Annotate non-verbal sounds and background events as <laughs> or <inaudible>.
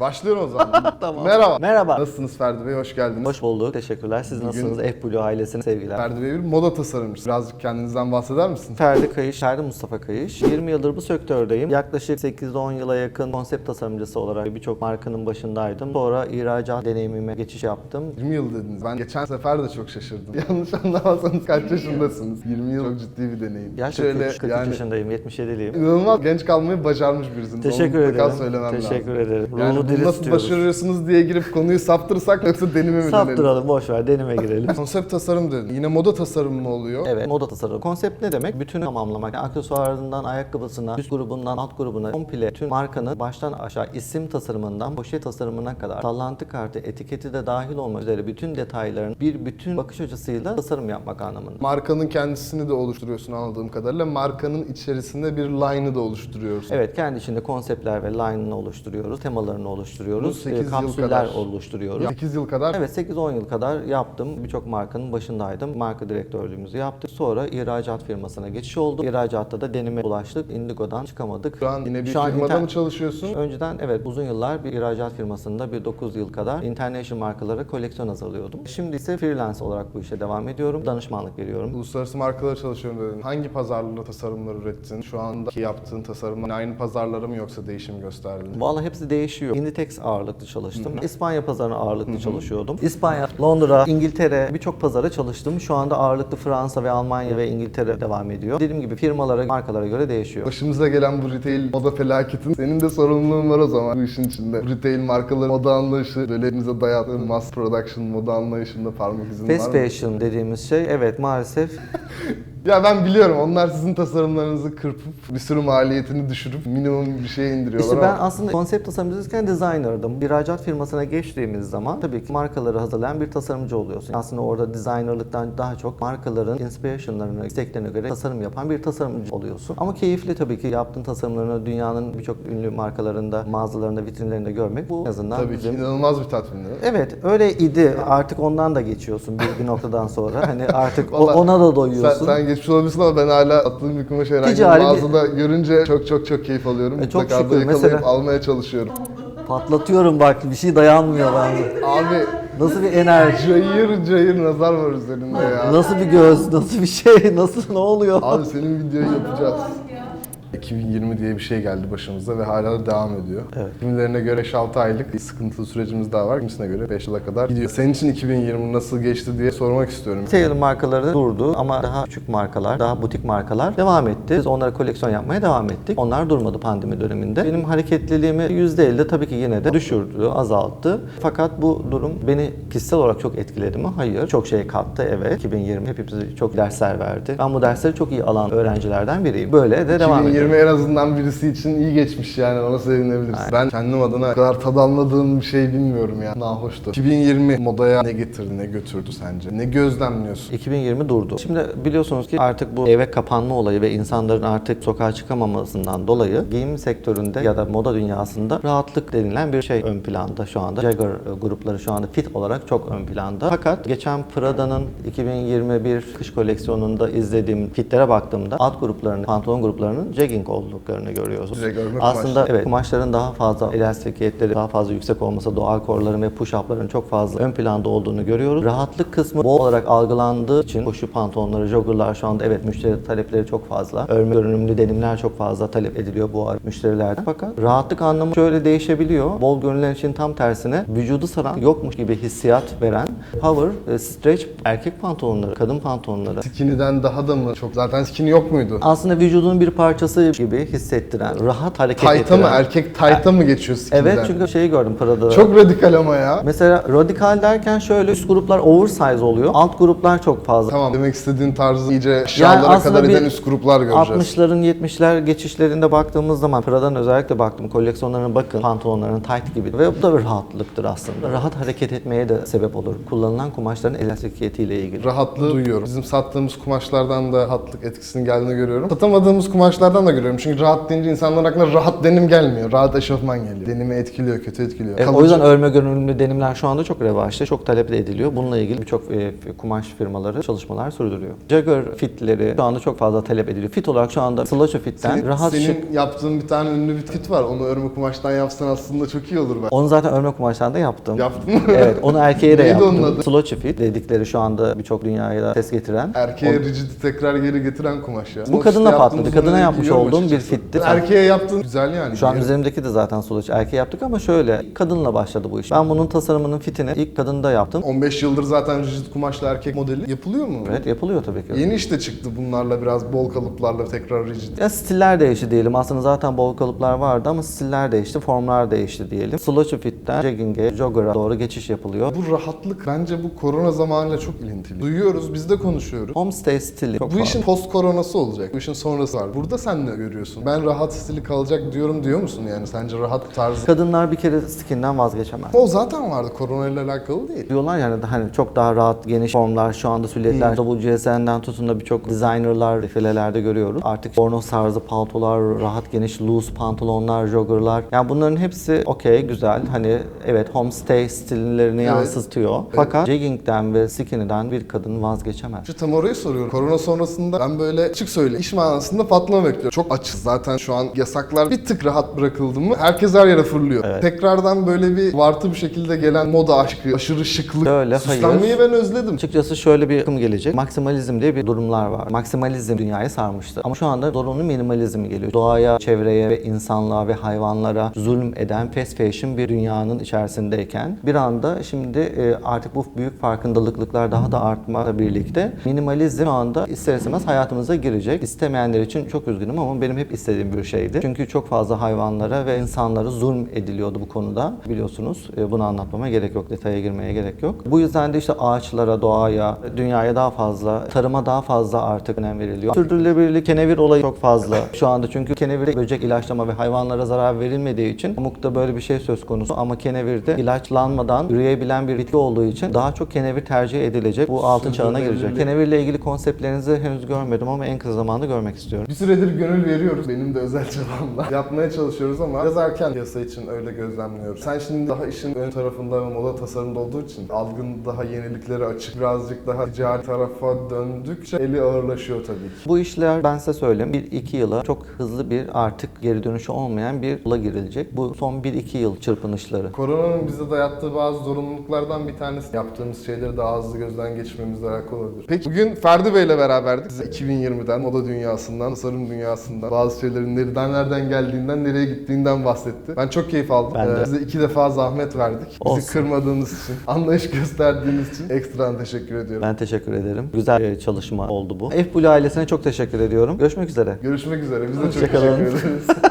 Başlıyorum o zaman. <laughs> Tamam. Merhaba. Merhaba. Nasılsınız Ferdi Bey? Hoş geldiniz. Hoş bulduk. Teşekkürler. Siz nasılsınız? F Blue ailesine sevgiler. Ferdi Bey bir moda tasarımcısı. Birazcık kendinizden bahseder misiniz? Ferdi Kayış, Ferdi Mustafa Kayış. 20 yıldır bu sektördeyim. Yaklaşık 8-10 yıla yakın konsept tasarımcısı olarak birçok markanın başındaydım. Sonra ihracat deneyimime geçiş yaptım. 20 yıl dediniz. Ben geçen sefer de çok şaşırdım. <laughs> Yanlış anlamazsanız kaç yaşındasınız? 20 yıl çok ciddi bir deneyim. Şöyle 43, 43 yaşındayım, 77'liyim. inanılmaz genç kalmayı başarmış birisiniz. Teşekkür mutlaka ederim. söylemem Teşekkür lazım. ederim. Yani nasıl tutuyoruz. başarıyorsunuz diye girip konuyu saptırsak yoksa denime mi dönelim? Saptıralım, boş ver, denime girelim. <laughs> Konsept tasarım dedin. Yine moda tasarımı mı oluyor? Evet, moda tasarımı. Konsept ne demek? Bütünü tamamlamak. Yani aksesuarından ayakkabısına, üst grubundan alt grubuna, komple tüm markanın baştan aşağı isim tasarımından poşet tasarımına kadar sallantı kartı, etiketi de dahil olmak üzere bütün detayların bir bütün bakış açısıyla tasarım yapmak anlamında. Markanın kendisini de oluşturuyorsun anladığım kadarıyla. Markanın içerisinde bir line'ı da oluşturuyorsun. Evet, kendi içinde konseptler ve line'ını oluşturuyoruz, temalarını Bu oluşturuyoruz, sekiz e, yıl kapsüller kadar. oluşturuyoruz. 8 yıl kadar Evet 8-10 yıl kadar yaptım. Birçok markanın başındaydım. Marka direktörlüğümüzü yaptık. Sonra ihracat firmasına geçiş oldu. İhracatta da denime ulaştık. Indigo'dan çıkamadık. Şu an yine bir Şu firmada inter- mı çalışıyorsun? Önceden evet uzun yıllar bir ihracat firmasında bir 9 yıl kadar international markalara koleksiyon hazırlıyordum. Şimdi ise freelance olarak bu işe devam ediyorum. Danışmanlık veriyorum. Uluslararası markalara çalışıyorum dedin. Hangi pazarlarda tasarımlar ürettin? Şu andaki yaptığın tasarımlar aynı pazarlara mı yoksa değişim gösterdi? Vallahi hepsi değişiyor. Inditex ağırlıklı çalıştım. İspanya pazarına ağırlıklı çalışıyordum. İspanya, Londra, İngiltere birçok pazara çalıştım. Şu anda ağırlıklı Fransa ve Almanya ve İngiltere devam ediyor. Dediğim gibi firmalara, markalara göre değişiyor. Başımıza gelen bu retail moda felaketin senin de sorumluluğun var o zaman bu işin içinde. Retail markaların moda anlayışı, böyle elimize dayattığın mass production moda anlayışında parmak izin Fast var mı? fashion dediğimiz şey evet maalesef <laughs> Ya ben biliyorum onlar sizin tasarımlarınızı kırpıp bir sürü maliyetini düşürüp minimum bir şeye indiriyorlar İşte ben ama aslında konsept tasarımcısıyken designer'dım. İhracat firmasına geçtiğimiz zaman tabii ki markaları hazırlayan bir tasarımcı oluyorsun. Aslında orada designerlıktan daha çok markaların inspiration'larına, isteklerine göre tasarım yapan bir tasarımcı oluyorsun. Ama keyifli tabii ki yaptığın tasarımlarını dünyanın birçok ünlü markalarında, mağazalarında, vitrinlerinde görmek bu en azından tabii ki bizim inanılmaz bir tatmin değil mi? Evet öyle idi. Artık ondan da geçiyorsun bir, bir noktadan sonra. Hani artık o- Vallahi ona da Sen, doyuyorsun. sen geçmiş olabilirsin ama ben hala attığım kumaşı herhangi Ticari bir- mağazada görünce çok çok çok keyif alıyorum. E, çok Mutlaka da şükür. yakalayıp Mesela- almaya çalışıyorum. Patlatıyorum bak bir şey dayanmıyor bende. Abi Nasıl bir enerji? cayır cayır nazar var üzerinde ya. Nasıl bir göz, nasıl bir şey, <laughs> nasıl ne oluyor? Abi senin videoyu yapacağız. 2020 diye bir şey geldi başımıza ve hala da devam ediyor. Evet. Kimilerine göre 5-6 aylık bir sıkıntılı sürecimiz daha var. Kimisine göre 5 yıla kadar gidiyor. Senin için 2020 nasıl geçti diye sormak istiyorum. Retail markaları durdu ama daha küçük markalar, daha butik markalar devam etti. Biz onlara koleksiyon yapmaya devam ettik. Onlar durmadı pandemi döneminde. Benim hareketliliğimi %50 tabii ki yine de düşürdü, azalttı. Fakat bu durum beni kişisel olarak çok etkiledi mi? Hayır. Çok şey kattı evet. 2020 hepimize çok dersler verdi. Ben bu dersleri çok iyi alan öğrencilerden biriyim. Böyle de devam 2020 ediyorum. en azından birisi için iyi geçmiş yani ona sevinebiliriz. Ben kendim adına o kadar tad almadığım bir şey bilmiyorum ya. Nahoştu. 2020 modaya ne getirdi, ne götürdü sence? Ne gözlemliyorsun? 2020 durdu. Şimdi biliyorsunuz ki artık bu eve kapanma olayı ve insanların artık sokağa çıkamamasından dolayı giyim sektöründe ya da moda dünyasında rahatlık denilen bir şey ön planda şu anda. Jagger grupları şu anda fit olarak çok ön planda. Fakat geçen Prada'nın 2021 kış koleksiyonunda izlediğim fitlere baktığımda alt gruplarının, pantolon gruplarının jogging olduklarını görüyoruz. Size görme Aslında kumaşları. evet kumaşların daha fazla elastikiyetleri daha fazla yüksek olmasa doğal korların ve push-up'ların çok fazla ön planda olduğunu görüyoruz. Rahatlık kısmı bol olarak algılandığı için koşu pantolonları, joggerlar şu anda evet müşteri talepleri çok fazla. Örme görünümlü denimler çok fazla talep ediliyor bu ara müşterilerden. Fakat rahatlık anlamı şöyle değişebiliyor. Bol görünülen için tam tersine vücudu saran yokmuş gibi hissiyat veren power, e, stretch erkek pantolonları, kadın pantolonları. Skinny'den daha da mı çok? Zaten skinny yok muydu? Aslında vücudunun bir parçası gibi hissettiren, rahat hareket Tayta mı? ettiren. Erkek tayta mı geçiyor skinny'den? Evet çünkü şeyi gördüm Prada'da. Çok radikal ama ya. Mesela radikal derken şöyle üst gruplar oversize oluyor. Alt gruplar çok fazla. Tamam demek istediğin tarzı iyice aşağılara aslında kadar eden üst gruplar göreceğiz. 60'ların 70'ler geçişlerinde baktığımız zaman Prada'nın özellikle baktım koleksiyonlarına bakın pantolonların tight gibi ve bu da bir rahatlıktır aslında. Rahat hareket etmeye de sebep olur. Kullanılan kumaşların elastikiyetiyle ilgili. Rahatlığı duyuyorum. Bizim sattığımız kumaşlardan da rahatlık etkisinin geldiğini görüyorum. Satamadığımız kumaşlardan da görüyorum. Çünkü rahat deyince insanların aklına rahat denim gelmiyor. Rahat eşofman geliyor. Denimi etkiliyor, kötü etkiliyor. Evet, o yüzden örme görünümlü denimler şu anda çok revaçta, çok talep ediliyor. Bununla ilgili birçok e, kumaş firmaları çalışmalar sürdürüyor. Jagger fitleri şu anda çok fazla talep ediliyor. Fit olarak şu anda Slushy Fit'ten senin, rahat senin şık. yaptığın bir tane ünlü bir fit var. Onu örme kumaştan yapsan aslında çok iyi olur ben. Onu zaten örme kumaştan da yaptım. Yaptın mı? evet, onu erkeğe de yaptım. Adı? Slushy Fit dedikleri şu anda birçok dünyaya da ses getiren. Erkeğe rigidi tekrar geri getiren kumaş ya. Bu kadına patladı. Kadına yapmış olduğum bir fitti. Erkeğe yaptığın güzel yani. Şu an üzerimdeki de zaten Slushy erkeğe yaptık ama şöyle kadınla başladı bu iş. Ben bunun tasarımının fitini ilk kadında yaptım. 15 yıldır zaten rigid kumaşlı erkek modeli yapılıyor mu? Evet yapılıyor tabii ki. Yeni işte çıktı bunlarla biraz bol kalıplarla tekrar rigid. Ya stiller değişti diyelim. Aslında zaten bol kalıplar vardı ama stiller değişti, formlar değişti diyelim. Slushy Fit'ten jogging'e, jogger'a doğru geçiş yapılıyor. Bu rahatlık bence bu korona zamanıyla çok ilintili. Duyuyoruz, biz de konuşuyoruz. Homestay stili çok Bu fazla. işin post koronası olacak. Bu işin sonrası var. Burada sen ne görüyorsun? Ben rahat stili kalacak diyorum diyor musun yani? Sence rahat tarzı? Kadınlar bir kere skinden vazgeçemez. O zaten vardı. Korona ile alakalı değil. Diyorlar yani hani çok daha rahat geniş formlar şu anda silüetler WCSN'den tutun da birçok designerlar defilelerde görüyoruz. Artık bornoz tarzı paltolar, rahat geniş loose pantolonlar, joggerlar. Yani bunların hepsi okey güzel. Hani evet homestay stillerini yansıtıyor. Fakat jogging'den ve skinny'den bir kadın vazgeçemez. Şu tam orayı soruyorum. Korona sonrasında ben böyle açık söyle iş manasında patlama bekliyorum. Çok açız zaten şu an yasaklar bir tık rahat bırakıldı mı herkes her yere fırlıyor. Evet. Tekrardan böyle bir vartı bir şekilde gelen moda aşkı, aşırı şıklık, Öyle, süslenmeyi hayır. ben özledim. Açıkçası şöyle bir akım gelecek. Maksimalizm diye bir durumlar var. Maksimalizm dünyayı sarmıştı. Ama şu anda zorunlu minimalizm geliyor. Doğaya, çevreye ve insanlığa ve hayvanlara zulüm eden fast fashion bir dünyanın içerisindeyken bir anda şimdi e, artık bu büyük farkındalıklar daha da artmakla birlikte minimalizm şu anda ister istemez hayatımıza girecek. İstemeyenler için çok üzgünüm ama benim hep istediğim bir şeydi. Çünkü çok fazla hayvanlara ve insanlara zulüm ediliyordu bu konuda. Biliyorsunuz e, bunu anlatmama gerek yok, detaya girmeye gerek yok. Bu yüzden de işte ağaçlara, doğaya, dünyaya daha fazla, tarıma daha fazla artık önem veriliyor. Sürdürülebilirlik, kenevir olayı çok fazla şu anda çünkü kenevir böcek ilaçlama ve hayvanlara zarar verilmediği için pamukta böyle bir şey söz konusu ama kenevirde ilaçlanmadan üreyebilen bir bitki olduğu için daha çok kenevir tercih edilecek. Bu altın çağına girecek. Kenevirle ilgili konseptlerinizi henüz görmedim ama en kısa zamanda görmek istiyorum. Bir süredir gönül veriyoruz. Benim de özel <laughs> çabamla. Yapmaya çalışıyoruz ama biraz erken piyasa için öyle gözlemliyoruz. Sen şimdi daha işin ön tarafında ve moda tasarımda olduğu için algın daha yeniliklere açık. Birazcık daha ticari tarafa döndükçe eli ağırlaşıyor tabii ki. Bu işler ben size söyleyeyim 1-2 yıla çok hızlı bir artık geri dönüşü olmayan bir yola girilecek. Bu son 1-2 yıl çırpınışları. Koronanın bize dayattığı bazı zorunluluklardan bir tanesi yaptığımız şeyleri daha hızlı gözden geçirmemizle alakalı olabilir. Peki bugün Ferdi Bey ile beraberdik. Size 2020'den, moda dünyasından, tasarım dünyasından, bazı şeylerin nereden nereden geldiğinden, nereye gittiğinden bahsetti. Ben çok keyif aldım. Ben de. Ee, Size iki defa zahmet verdik. Bizi Olsun. kırmadığınız için, <laughs> anlayış gösterdiğiniz için ekstra teşekkür ediyorum. Ben teşekkür ederim. Güzel bir çalışma oldu bu. Blue ailesine çok teşekkür ediyorum. Görüşmek üzere. Görüşmek üzere. Biz de çok Hoşçakalın. teşekkür ederiz. <laughs>